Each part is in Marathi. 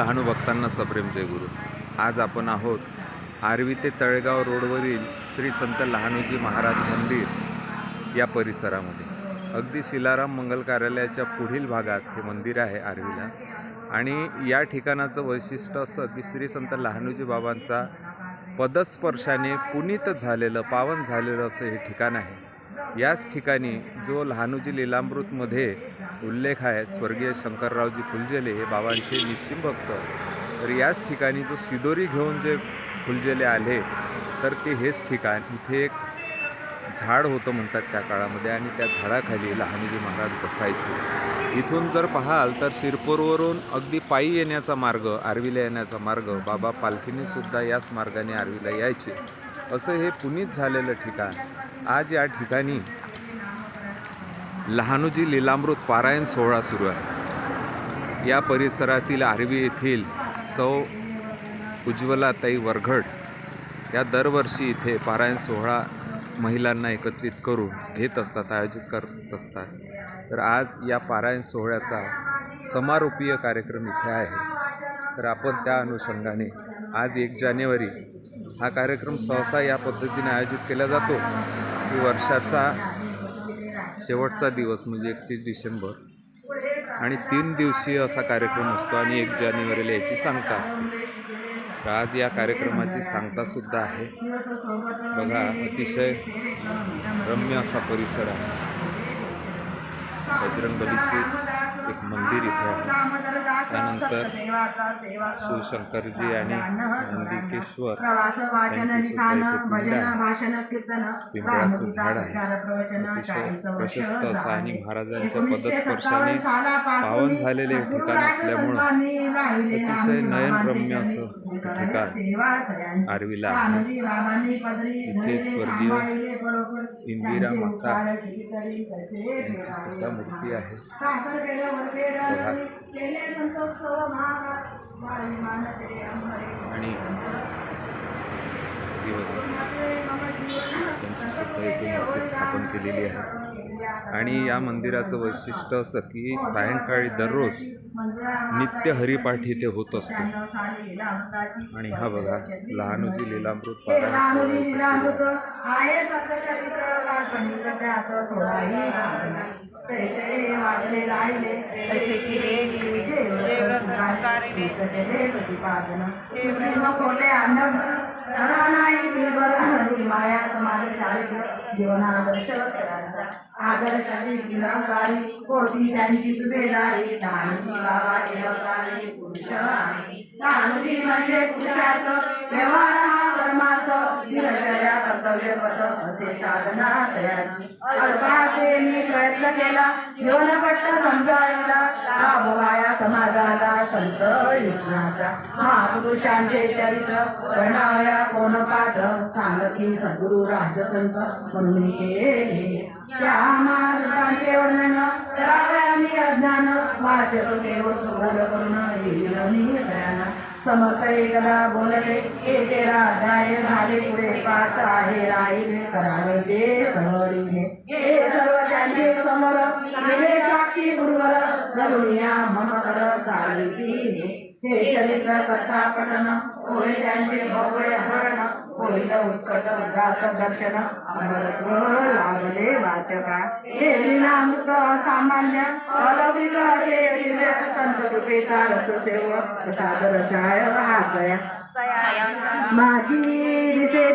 लहानू भक्तांना सप्रेम जय गुरु. आज आपण आहोत आर्वी ते तळेगाव रोडवरील श्री संत लहानूजी महाराज मंदिर या परिसरामध्ये. अगदी शिलाराम मंगल कार्यालयाच्या पुढील भागात हे मंदिर आहे आर्वीला. आणि या ठिकाणाचं वैशिष्ट्य असं की श्री संत लहानूजी बाबांचा पदस्पर्शाने पुनीत झालेलं पावन झालेलं असं हे ठिकाण आहे. याच ठिकाणी जो लहानोजी लीलामृतमध्ये उल्लेख आहे स्वर्गीय शंकररावजी फुलजेले हे बाबांचे निश्चिम भक्त. तर याच ठिकाणी जो सिदोरी घेऊन जे फुलजेले आले तर ते हेच ठिकाण इथे एक झाड होतं म्हणतात त्या काळामध्ये आणि त्या झाडाखाली लहानुजी महाराज बसायचे. इथून जर पाहाल तर शिरपूरवरून अगदी पायी येण्याचा मार्ग आर्वीला येण्याचा मार्ग बाबा पालखीने सुद्धा याच मार्गाने आर्वीला यायचे. असं हे पुनीत झालेलं ठिकाण. आज या ठिकाणी लहानोजी लीलामृत पारायण सोहळा सुरू आहे. या परिसरातील आर्वी येथील सौ उज्ज्वलाताई वरघड या दरवर्षी इथे पारायण सोहळा महिलांना एकत्रित करून घेत असतात आयोजित करत असतात. तर आज या पारायण सोहळ्याचा समारोपीय कार्यक्रम इथे आहे. तर आपण त्या अनुषंगाने आज एक जानेवारी हा कार्यक्रम सहसा या पद्धतीने आयोजित केला जातो. की वर्षाचा शेवटचा दिवस म्हणजे एकतीस डिसेंबर. आणि तीन दिवसीय असा कार्यक्रम असतो आणि एक जानेवारीला याची सांगता असते. आज या कार्यक्रमाची सांगतासुद्धा आहे. बघा अतिशय रम्य असा परिसर आहे. बजरंगबलीची त्यानंतर शिवशंकरजी आणि नंदिकेश्वर पिंपळाचं झाड आहे. प्रशस्त असं आणि महाराजांच्या पदस्पर्शाने पावन झालेले ठिकाण असल्यामुळं अतिशय नयनरम्य असं ठिकाण आर्वीला आहे. तिथे स्वर्गीय इंदिरा माता यांची सुद्धा मूर्ती आहे. आणि त्यांची सत्ता इथे मूर्ती स्थापन केलेली आहे. आणि या मंदिराचं वैशिष्ट्य असं की सायंकाळी दररोज नित्य हरिपाठ इथे होत असतो. आणि हा बघा लहानुजी लीलामृत पारायण सुरू आहे. तसेची माया समाज जीवनादर्श आदर्शाची गिराकारी कोटी त्यांची सुभेदारी. लहानजी बाबाचे अवतारी पुरुष आणि. लहानजी म्हणजे पुरुषार्थ. व्यवहार हा परमार्थ. साधना मी प्रयत्न केला. जीवनपट्ट समजायला. लाभवाया समाजाला संत युजनाचा महापुरुषांचे चरित्र वर्णावया कोण पात्र सांगती सद्गुरु राजसंत म्हणून केले त्या महाराजांचे वर्णन. करावया मी अज्ञान. वाचक देव बोल करून समर्थ एकदा बोलले एके राजाय झाले पुढे पाच आहे राहिले करावे ते सहरिले हे सर्व त्यांचे समोर गेले साक्षी गुरुवर धरुनिया मम कर चालती हे चरित्र कथा पठन होय त्यांचे भव्य हरण होईल उत्कट उदात दर्शन अमरत्व लागले वाचका. हे लीलामृत सामान्य अलौकिक हे दिव्य संत कृपेचा रस सेव सादर छाय हातया माझी दिसे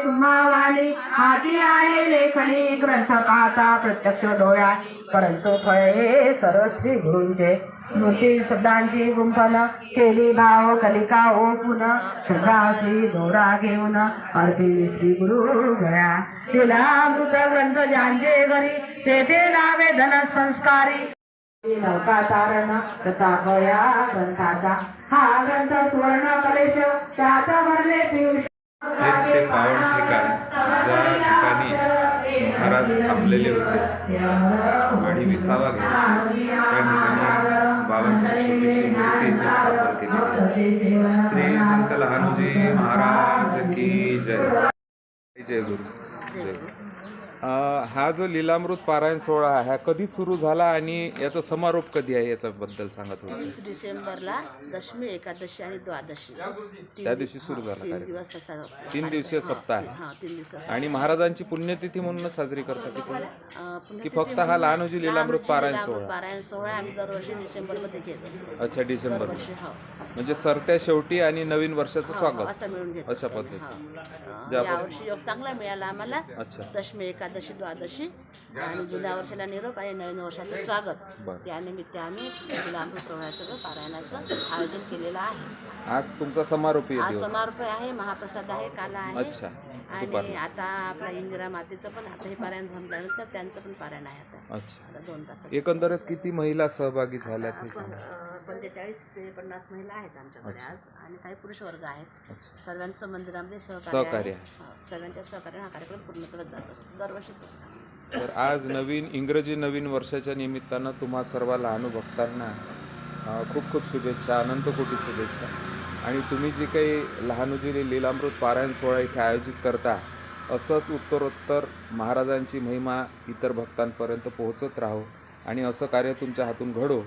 हाती आहे लेखनी ग्रंथ पाहता प्रत्यक्ष डोळ्या परंतु फळे सरस्त्री गुरुंचे स्मृती शब्दांची गुंफन केली भाव कलिका ओपून श्रद्धाची दोरा घेऊन अर्धी श्री गुरु गया तिला मृत ग्रंथ ज्यांचे घरी तेथे नावे धन संस्कारी. नौका तारण प्रताप या ग्रंथाचा. हा ग्रंथ सुवर्ण कलेश त्यात भरले पियुष. हेच ते पावन ठिकाण. ज्या ठिकाणी महाराज थांबलेले होते आणि विसावा घ्यायचा. त्या ठिकाणी बाबांची छोटीशी मूर्ती इथे स्थापन केली श्री संत लहानोजी महाराज की जय. जय गुरु. जय गुरु. हा जो लीलामृत पारायण सोहळा आहे हा कधी सुरू झाला आणि याचा समारोप कधी आहे याच्याबद्दल सांगा थोडं. तीस डिसेंबरला दशमी एकादशी आणि द्वादशी. तीन त्या दिवशी सुरू झाला तीन कार्यक्रम. दिवस असा तीन दिवसीय सप्ताह आहे. हा तीन दिवस असा. आणि महाराजांची पुण्यतिथी म्हणूनच साजरी करता की तुम्ही? अं, पुन्हा की तिथे फक्त हा लहानोजी लीलामृत पारायण लीलामृत सोहळा? पारायण सोहळा आम्ही दरवर्षी डिसेंबरमध्ये घेत असतो. अच्छा डिसेंबर हो. म्हणजे सरत्या शेवटी आणि नवीन वर्षाचं हो, स्वागत. असं मिळून घेतो. अशा हो. पद्धतीने. अं, ज्या यावर्षी योग चांगला मिळाला आम्हाला. अच्छा. दशमी एकादशी द्वादशी आणि जुन्या वर्षाला निरोप आणि नवीन वर्षाचं स्वागत. बरं. त्यानिमित्त आम्ही लीलामृत सोहळ्याचं पारायणाचं आयोजन केलेलं आहे. आज तुमचा समारोपीय आज समारोप आहे महाप्रसाद आहे काला आहे. अच्छा. आणि आता आपला इंदिरा मातेचं पण आता हे पारायण संपल्यानंतर त्यांचं पण पारायण आहे आता. दोन तास एकंदरीत किती महिला सहभागी सांगा. पंचेचाळीस ते पन्नास महिला आहेत आमच्याकडे आज आणि काही पुरुष वर्ग आहेत. सर्वांचं मंदिरामध्ये सहकार्य सहकार्य. हो, सर्वांच्या सहकार्याने हा कार्यक्रम पूर्ण करत जात असतो. दरवर्षीच असतो. तर आज नवीन इंग्रजी नवीन वर्षाच्या निमित्तानं तुम्हा सर्व लहानू भक्तांना खूप खूप शुभेच्छा अनंत कोटी शुभेच्छा. आणि तुम्ही जे काही लहानुजी लीलामृत पारायण सोहळा इथे आयोजित करता असंच उत्तरोत्तर महाराजांची महिमा इतर भक्तांपर्यंत पोहोचत राहो आणि असं कार्य तुमच्या हातून घडो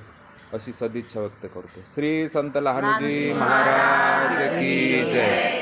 अशी सदिच्छा व्यक्त करतो. श्री संत लहानुजी महाराज की जय.